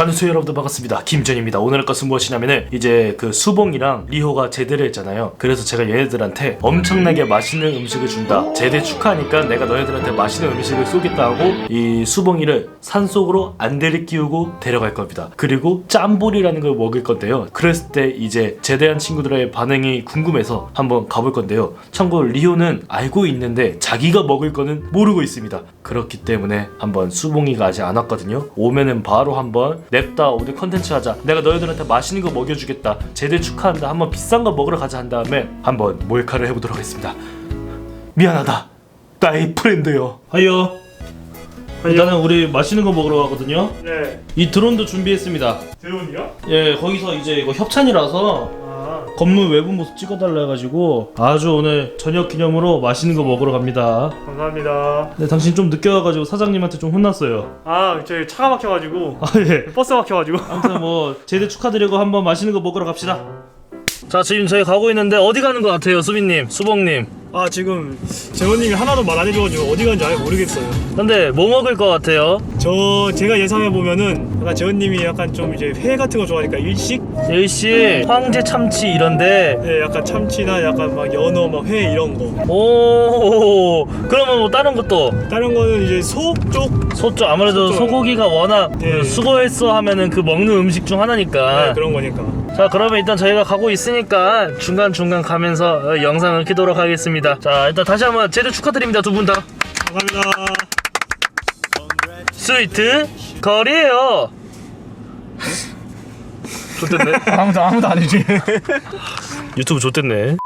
전수 여러분들 반갑습니다. 김전입니다. 오늘 할 것은 무엇이냐면은 이제 그 수봉이랑 리호가 제대를 했잖아요. 그래서 제가 얘네들한테 엄청나게 맛있는 음식을 준다. 제대 축하하니까 내가 너희들한테 맛있는 음식을 쏘겠다 하고 이 수봉이를 산속으로 안대를 끼우고 데려갈 겁니다. 그리고 짬볼이라는 걸 먹을 건데요. 그랬을 때 이제 제대한 친구들의 반응이 궁금해서 한번 가볼 건데요. 참고로 리호는 알고 있는데 자기가 먹을 거는 모르고 있습니다. 그렇기 때문에 한번 수봉이가 아직 안 왔거든요. 오면은 바로 한번 냅다 오늘 컨텐츠 하자. 내가 너희들한테 맛있는 거 먹여주겠다. 제대 축하한다. 한번 비싼 거 먹으러 가자 한 다음에 한번 몰카를 해보도록 하겠습니다. 미안하다. 나의 프렌드요. 하이요. 일단은 우리 맛있는 거 먹으러 가거든요. 네. 이 드론도 준비했습니다. 드론이요? 예, 거기서 이제 이거 협찬이라서 아, 건물 외부 모습 찍어달라 해가지고 아주 오늘 저녁 기념으로 맛있는 거 먹으러 갑니다. 감사합니다. 네, 당신 좀 늦게 와가지고 사장님한테 좀 혼났어요. 아, 저희 차가 막혀가지고 아 예. 버스 막혀가지고. 아무튼 뭐 제대 축하드리고 한번 맛있는 거 먹으러 갑시다. 자 지금 저희 가고 있는데 어디 가는 것 같아요, 수빈님, 수봉님. 아, 지금 재원님이 하나도 말 안 해줘가지고 어디 간지 아예 모르겠어요. 근데 뭐 먹을 것 같아요? 저 제가 예상해 보면은 약간 재원님이 약간 좀 이제 회 같은 거 좋아하니까 일식, 일시 황제 참치 이런데. 네, 약간 참치나 약간 막 연어, 막 회 이런 거. 오 그러면 뭐 다른 것도 다른 거는 이제 소 쪽. 소쪽 아무래도 소쪽. 소고기가 워낙 네. 그 수고했어 하면은 그 먹는 음식 중 하나니까. 네, 그런 거니까. 자 그러면 일단 저희가 가고 있으니까 중간중간 가면서 어, 영상을 키도록 하겠습니다 자 일단 다시 한번 제대 축하드립니다 두 분 다. 감사합니다. 스위트 거리에요. 좋댔네. 아무도 아무도 안 해줘. 유튜브 좋댔네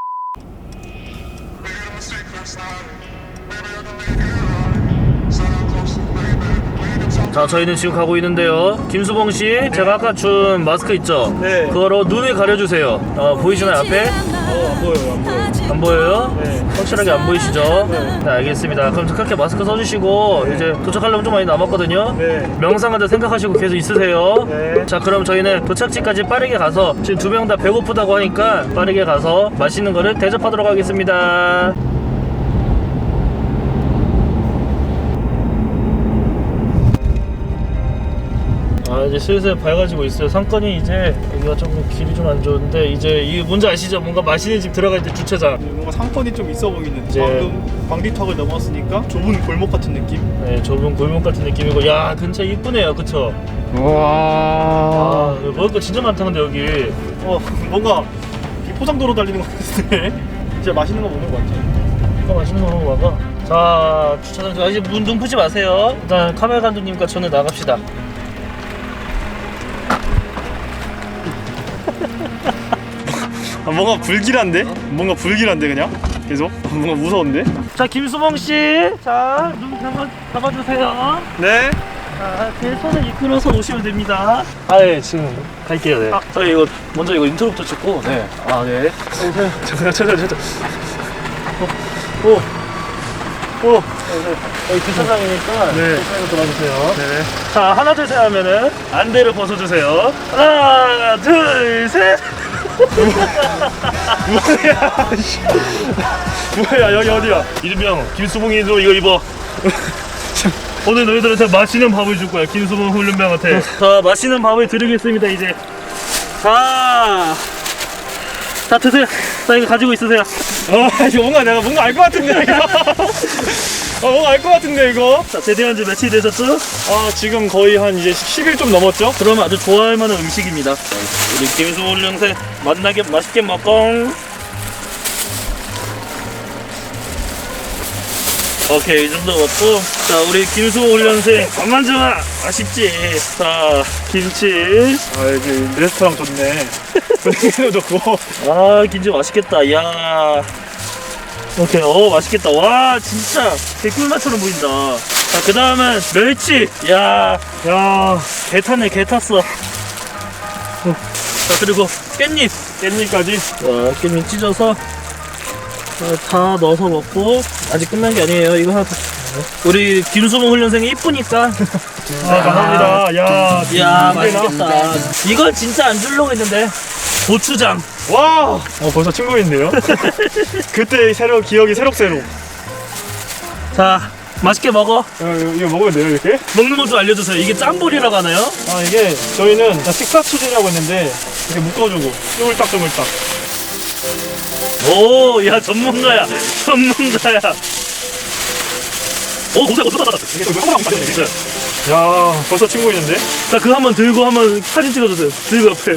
자 저희는 지금 가고 있는데요 김수봉 씨 제가 아까 준 마스크 있죠? 네. 그거로 눈을 가려주세요 어, 보이시나요 앞에? 어, 안 보여요, 안 보여요. 안 보여요? 네. 확실하게 안 보이시죠? 네. 알겠습니다. 그럼 그렇게 마스크 써주시고 이제 도착하려면 좀 많이 남았거든요. 네. 명상하다 생각하시고 계속 있으세요. 네. 자, 그럼 저희는 도착지까지 빠르게 가서 지금 두 명 다 배고프다고 하니까 빠르게 가서 맛있는 거를 대접하도록 하겠습니다. 아 이제 슬슬 밝아지고 있어요. 상권이 이제 여기가 조금 길이 좀 안 좋은데 이제 이 뭔지 아시죠? 뭔가 맛있는 집 들어갈 때 주차장. 뭔가 상권이 좀 있어 보이는. 이제- 방금 방디턱을 넘었으니까 좁은 골목 같은 느낌. 네, 좁은 골목 같은 느낌이고 야 근처 이쁘네요 그쵸? 와. 아 먹을 거 진짜 많다 근데 여기 어 뭔가 이 포장도로 달리는 것 같은데 진짜 맛있는 거 먹는 것 같아. 이거 맛있는 거거 봐봐 자 주차장 저 이제 문좀 푸지 마세요 일단 카메라 감독님과 저는 나갑시다 아, 뭔가 불길한데? 뭔가 불길한데 그냥 계속 뭔가 무서운데? 자 김수봉 씨 자눈 한번 잡아주세요 네. 자 제 손을 이끌어서 오시면 됩니다 아 예 지금 갈게요 네. 아. 저희 이거 먼저 이거 인트로부터 찍고 네 아 네 잠깐 잠깐 잠깐. 오. 오. 여기 주차장이니까 네. 주차장으로 돌아주세요 네. 자 하나 둘 셋 하면은 안대를 벗어주세요 하나 둘 셋 뭐야? 씨. 뭐야 여기 어디야? 이름명 김수봉이도 이거 입어 오늘 너희들한테 맛있는 밥을 줄 거야 김수봉 훈련병한테 자 맛있는 밥을 드리겠습니다 이제 자, 자 드세요 자 이거 가지고 있으세요 아 이거 뭔가 내가 뭔가 알 것 같은데. 어 뭔가 알 것 같은데 이거. 자 제대한 지 며칠 되셨죠? 아 지금 거의 한 이제 10일 좀 넘었죠? 그러면 아주 좋아할 만한 음식입니다 우리 김수봉 훈련생 만나게 맛있게 먹공 오케이 이 정도 먹고 자 우리 김수호 훈련생 밥만 좋아 맛있지 자 김치 아 여기 레스토랑 좋네. 분위기도 좋고. 아 김치 맛있겠다 야 오케이. 어 맛있겠다. 와 진짜. 개꿀맛처럼 보인다. 자 그 다음은 멸치. 야야 개 탔네 개 탔어. 어. 자 그리고 깻잎. 깻잎까지. 자 깻잎 찢어서 자, 다 넣어서 먹고 아직 끝난 게 아니에요. 이거 하나 더. 우리 김수봉 훈련생이 이쁘니까. 아 감사합니다. 야. 나- 맛있겠다. 이건 진짜 안 주려고 했는데 고추장 와. 어 벌써 친구인데요? 그때 새로 기억이 새록새록. 자 맛있게 먹어. 이거, 이거 먹으면 돼요 이렇게? 먹는 것 좀 알려주세요. 이게 짬볼이라고 하나요? 아 이게 저희는 식사 치즈라고 했는데 이렇게 묶어주고 쪼물딱쪼물딱 오, 야 전문가야, 전문가야. 오, 고생 고생. 이게 또 하나만 빠졌네 야 벌써 친구 있는데? 자, 그거 한번 들고 한번 사진 찍어주세요. 들고 옆에.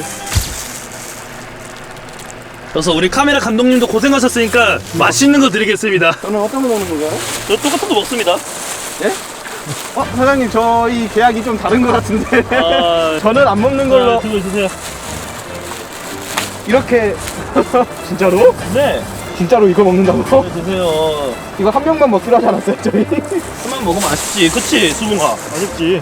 그래서 우리 카메라 감독님도 고생하셨으니까 맛있는 거 드리겠습니다. 저는 어떤 거 먹는 건가요? 저 똑같은 거 먹습니다. 어, 사장님 저희 계약이 좀 다른 것 같은데 아, 저는 안 먹는 걸로 아, 그거 주세요. 이렇게 진짜로? 네, 진짜로 이거 먹는다고? 그거 드세요. 이거 한 병만 먹기로 하지 않았어요 저희? 한번 먹으면 맛있지, 그치, 수붕아? 맛있지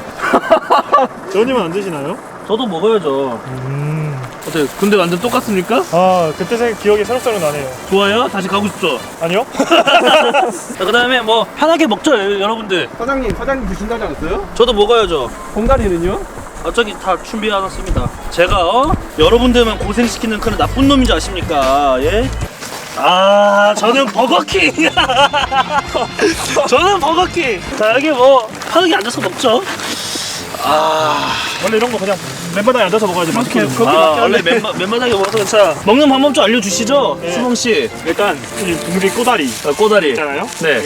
저님은 안 드시나요? 저도 먹어야죠. 음. 어때? 근데 완전 똑같습니까? 아 그때 생 기억이 새록새록 나네요 좋아요? 다시 가고 싶죠? 아니요? 자, 그 다음에 뭐 편하게 먹죠, 여러분들. 사장님 사장님 드신다지 않았어요? 저도 먹어야죠. 봉다리는요? 어, 저기 다 준비해놨습니다. 제가 어? 여러분들만 고생시키는 그런 나쁜 놈인지 아십니까? 예? 아, 저는 버거킹. 저는 버거킹. 자, 여기 뭐 편하게 앉아서 먹죠. 아, 원래 이런 거 그냥 맨바닥에 앉아서 먹어야지 그렇게 아 원래. 맨바, 맨바닥에 먹어서 자 먹는 방법 좀 알려주시죠, 네. 수봉 씨. 일단 이 우리 꼬다리 자, 꼬다리. 있잖아요 네.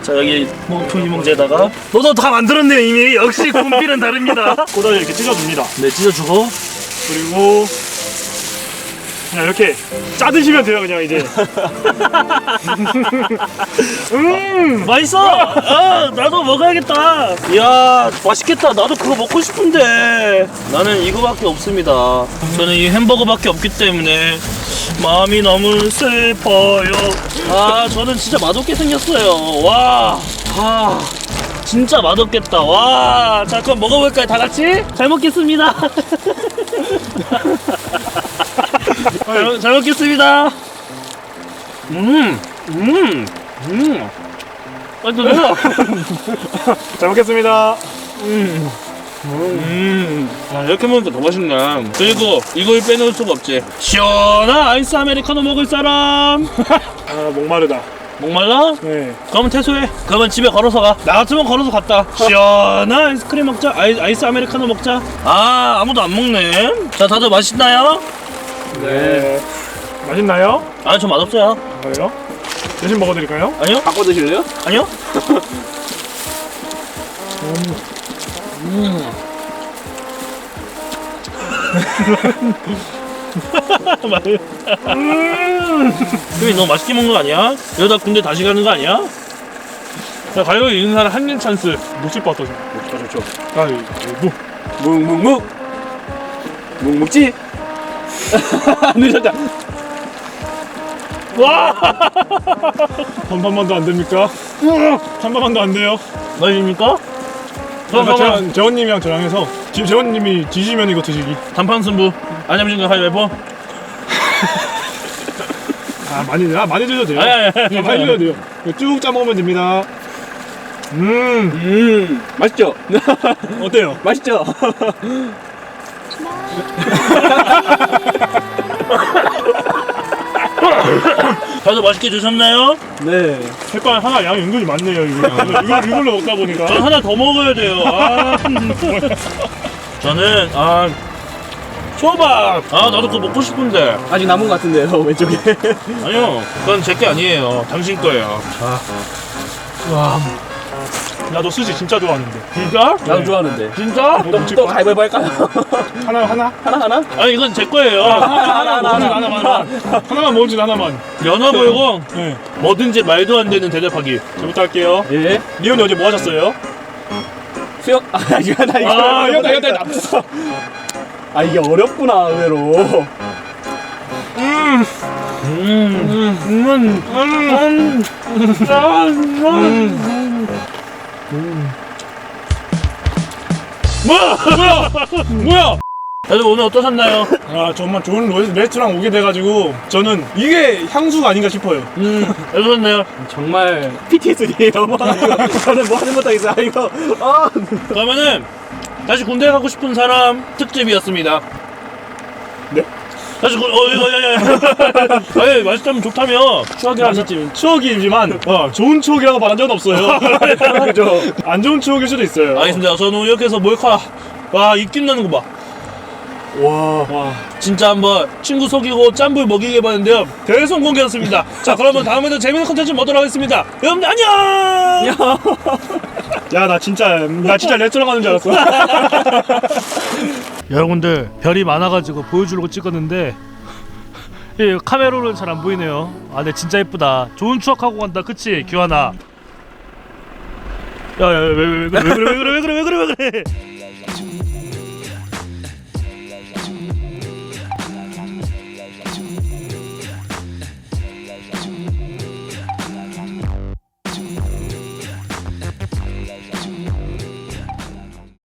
그자 여기 목표이몽제에다가 너도 다 만들었네 이미. 역시 군필은 다릅니다. 꼬다리 이렇게 찢어줍니다 네, 찢어주고. 그리고 그냥 이렇게 짜드시면 돼요 그냥 이제. 음! 맛있어! 아 나도 먹어야겠다! 이야 맛있겠다. 나도 그거 먹고 싶은데. 나는 이거밖에 없습니다. 저는 이 햄버거밖에 없기 때문에 마음이 너무 슬퍼요. 아 저는 진짜 맛없게 생겼어요. 와 아 진짜 맛없겠다. 와 자 그럼 먹어볼까요 다 같이? 잘 먹겠습니다 잘, 잘 먹겠습니다 음 음음 음. 아, 저 뭐야? 잘 먹겠습니다 음. 야, 이렇게 먹으니까 더 맛있네. 그리고 이걸 빼놓을 수가 없지. 시원한 아이스 아메리카노 먹을 사람. 아 목마르다 목말라? 네 그러면 퇴소해. 그러면 집에 걸어서 가. 나 같으면 걸어서 갔다. 시원한 아이스크림 먹자. 아이, 아이스 아메리카노 먹자. 아, 아무도 안 먹네. 자, 다들 맛있나요? 네. 맛있나요? 아, 저 맛없어요. 그래요? 대신 먹어드릴까요? 아니요? 바꿔 드실래요? 아니요? 음. 맛있다. 음. 형이 너무 맛있게 먹는 거 아니야? 이러다 군대 다시 가는 거 아니야? 자, 가요에 있는 사람 한일 찬스. 녹실 것 같아서 좋죠 좋죠 아 뭐. 묵묵묵 묵묵지? 늦었다 와! 한 번만도 안 됩니까? 한 번만도 안 돼요 맛입니까? 그럼 그러니까 재원, 재원님이랑 저랑 해서 지금 재원님이 지시면 이거 드시기 단판 승부. 안녕하십니까, 가위바위보. 아 많이 아 많이 드셔도 돼요 아니, 아니, 아니, 많이 드셔도 돼요 이거 쭉 짜먹으면 됩니다 음 음 맛있죠? 어때요? 맛있죠? 다들 맛있게 드셨나요? 네 색깔 하나 양이 은근히 많네요 이거 이걸, 이걸로 먹다 보니까 전 하나 더 먹어야 돼요. 아, 저는 아 초밥. 아 나도 그거 먹고 싶은데. 아직 남은 것 같은데요 왼쪽에 아니요, 그건 제 게 아니에요. 당신 거예요. 나도 스시 진짜 좋아하는데. 진짜? 나도 좋아하는데. 진짜? 뭐 또, 또 가위바위보 할까요? 하나 하나? 하나 하나? 아니 이건 제 거예요. 하나 하나 하나 하나 하나 하나만 하나만 먹을지 하나만. 연어 걸고 네. 뭐든지 말도 안 되는 대답하기. 저부터 할게요. 예. 리온이 어제 뭐 하셨어요? 수영 아 이거 나 이거 아 이거 이거 나 이거 이거 아 이게 어렵구나 의외로. 음, 음, 음, 음, 음, 음. 뭐야? 뭐야? 뭐야? 다들 오늘 어떠셨나요? 아 정말 좋은 레- 레스토랑 오게 돼가지고 저는 이게 향수가 아닌가 싶어요 음, 어떠셨나요? 정말 PTSD예요 저는 뭐 하는 것도 있어요 이거 아 그러면은 다시 군대 가고 싶은 사람 특집이었습니다. 네? 다시 그 어야야야 아니 맛있다면 좋다며 추억이 하셨지. 추억이지만 어, 좋은 추억이라고 말한 적은 없어요. 그죠. 안 좋은 추억일 수도 있어요. 알겠습니다 저는 이렇게 해서 몰카 와 입김 나는 거 봐 와. 와. 진짜 한번 친구 속이고 짠불 먹이게 해봤는데요. 대성공개였습니다. 자 그러면 다음에도 재밌는 컨텐츠 보도록 하겠습니다. 여러분들 안녕! 야, 나 진짜 나 진짜 레스토랑 가는 줄 알았어. 여러분들 별이 많아가지고 보여주려고 찍었는데 예, 카메라로는 잘 안 보이네요. 아 근데 진짜 예쁘다. 좋은 추억하고 간다. 그치 규환아? 야 야 왜 왜 왜, 왜, 그래 왜 그래 왜 그래 왜 그래 왜 그래 왜 그래